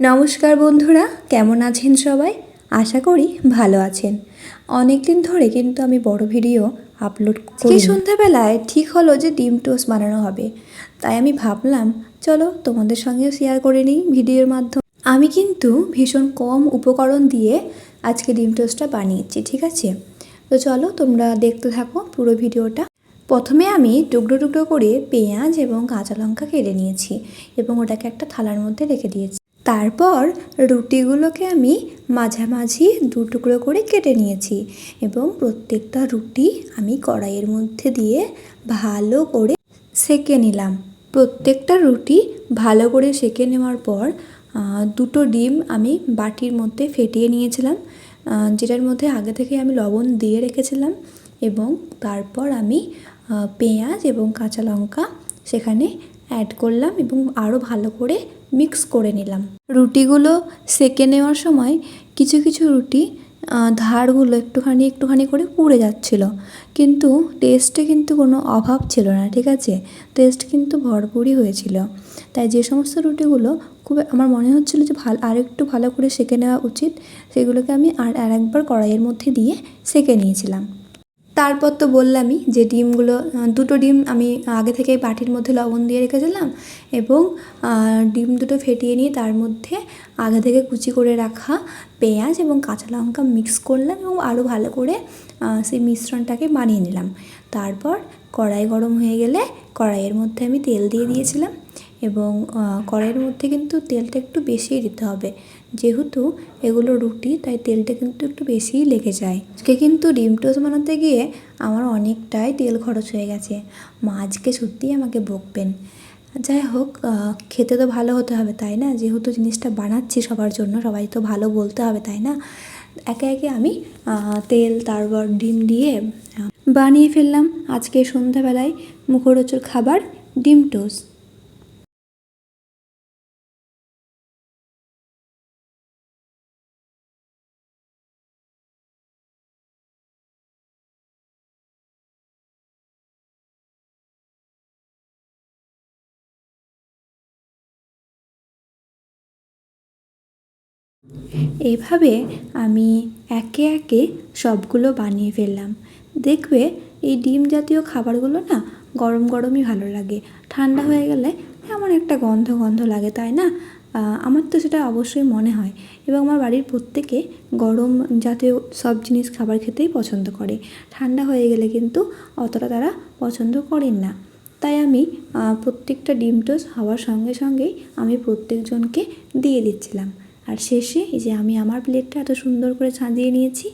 নমস্কার বন্ধুরা কেমন আছেন সবাই? আশা করি ভালো আছেন। অনেক দিন ধরে কিন্তু আমি বড় ভিডিও আপলোড করি সন্ধ্যাবেলায়? ঠিক হলো যে ডিম টোস্ট বানানো হবে। তাই আমি ভাবলাম চলো তোমাদের সঙ্গেও শেয়ার করে নিই ভিডিওর মাধ্যমে। আমি কিন্তু ভীষণ কম উপকরণ দিয়ে আজকে ডিম টোস্টটা বানিয়েছি ঠিক আছে? তো চলো তোমরা দেখতে থাকো পুরো ভিডিওটা। প্রথমে আমি টুকরো টুকরো করে পেঁয়াজ এবং কাঁচা লঙ্কা কেটে নিয়েছি এবং ওটাকে একটা থালার মধ্যে রেখে দিয়েছি। তারপর রুটিগুলোকে আমি মাঝামাঝি দু টুকরো করে কেটে নিয়েছি এবং প্রত্যেকটা রুটি আমি কড়াইয়ের মধ্যে দিয়ে ভালো করে সেকে নিলাম। প্রত্যেকটা রুটি ভালো করে সেকে নেওয়ার পর দুটো ডিম আমি বাটির মধ্যে ফেটিয়ে নিয়েছিলাম যেটার মধ্যে আগে থেকে আমি লবণ দিয়ে রেখেছিলাম এবং তারপর আমি পেঁয়াজ এবং কাঁচা লঙ্কা সেখানে অ্যাড করলাম এবং আরও ভালো করে মিক্স করে নিলাম। রুটিগুলো সেকে নেওয়ার সময় কিছু কিছু রুটি ধারগুলো একটুখানি একটুখানি করে পুড়ে যাচ্ছিল। কিন্তু টেস্টে কিন্তু কোনো অভাব ছিল না, ঠিক আছে? টেস্ট কিন্তু ভরপুরই হয়েছিল। তাই যে সমস্ত রুটিগুলো খুব আমার মনে হচ্ছিল যে ভালো আর একটু ভালো করে সেকে নেওয়া উচিত, সেগুলোকে আমি আর আর একবার কড়াইয়ের মধ্যে দিয়ে সেকে নিয়েছিলাম। তারপর তো বললামই যে ডিমগুলো দুটো ডিম আমি আগে থেকেই বাটির মধ্যে লবণ দিয়ে রেখেছিলাম এবং ডিম দুটো ফেটিয়ে নিয়ে তার মধ্যে আগে থেকে কুচি করে রাখা পেঁয়াজ এবং কাঁচা লঙ্কা মিক্স করলাম এবং আরও ভালো করে সেই মিশ্রণটাকে বানিয়ে নিলাম। তারপর কড়াই গরম হয়ে গেলে কড়াইয়ের মধ্যে আমি তেল দিয়ে দিয়েছিলাম। এবং কড়াইয়ের মধ্যে কিন্তু তেলটা একটু বেশিই দিতে হবে। যেহেতু এগুলো রুটি, তাই তেলটা কিন্তু একটু বেশিই লেগে যায়। আজকে কিন্তু ডিম টোস্ট বানাতে গিয়ে আমার অনেকটাই তেল খরচ হয়ে গেছে। মা আজকে সত্যিই আমাকে বকবেন। যাই হোক খেতে তো ভালো হতে হবে, তাই না? যেহেতু জিনিসটা বানাচ্ছি সবার জন্য, সবাই তো ভালো বলতে হবে, তাই না? একে একে আমি তেল, তারপর ডিম দিয়ে বানিয়ে ফেললাম আজকে সন্ধ্যাবেলায় মুখরোচর খাবার ডিম টোস্ট। এইভাবে আমি একে একে সবগুলো বানিয়ে ফেললাম। দেখবে এই ডিম জাতীয় খাবারগুলো না গরম গরমই ভালো লাগে। ঠান্ডা হয়ে গেলে এমন একটা গন্ধ গন্ধ লাগে, তাই না? আমার তো সেটা অবশ্যই মনে হয়। এবং আমার বাড়ির প্রত্যেকে গরম জাতীয় সব জিনিস খাবার খেতেই পছন্দ করে। ঠান্ডা হয়ে গেলে কিন্তু অতটা তারা পছন্দ করেন না। তাই আমি প্রত্যেকটা ডিম টোস্ট হওয়ার সঙ্গে সঙ্গেই আমি প্রত্যেকজনকে দিয়ে দিচ্ছিলাম। আর শেষে এই যে আমি আমার প্লেটটা এত সুন্দর করে সাজিয়ে নিয়েছি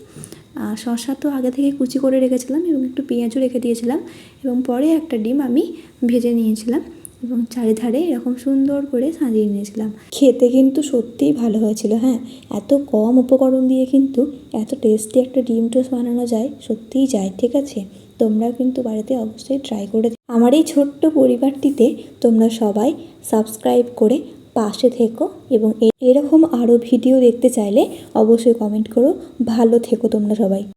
শসা তো আগে থেকে কুচি করে রেখেছিলাম এবং একটু পেঁয়াজও রেখে দিয়েছিলাম এবং পরে একটা ডিম আমি ভেজে নিয়েছিলাম এবং চারিধারে এরকম সুন্দর করে সাজিয়ে নিয়েছিলাম। খেতে কিন্তু সত্যিই ভালো হয়েছিল হ্যাঁ? এত কম উপকরণ দিয়ে কিন্তু এত টেস্টি একটা ডিম টোস্ট বানানো যায়, সত্যিই যায়, ঠিক আছে? তোমরাও কিন্তু বাড়িতে অবশ্যই ট্রাই করে আমার এই ছোট্ট পরিবারটিতে তোমরা সবাই সাবস্ক্রাইব করে পাশে থেকো এবং এরকম আরও ভিডিও দেখতে চাইলে অবশ্যই কমেন্ট করো। ভালো থেকো তোমরা সবাই।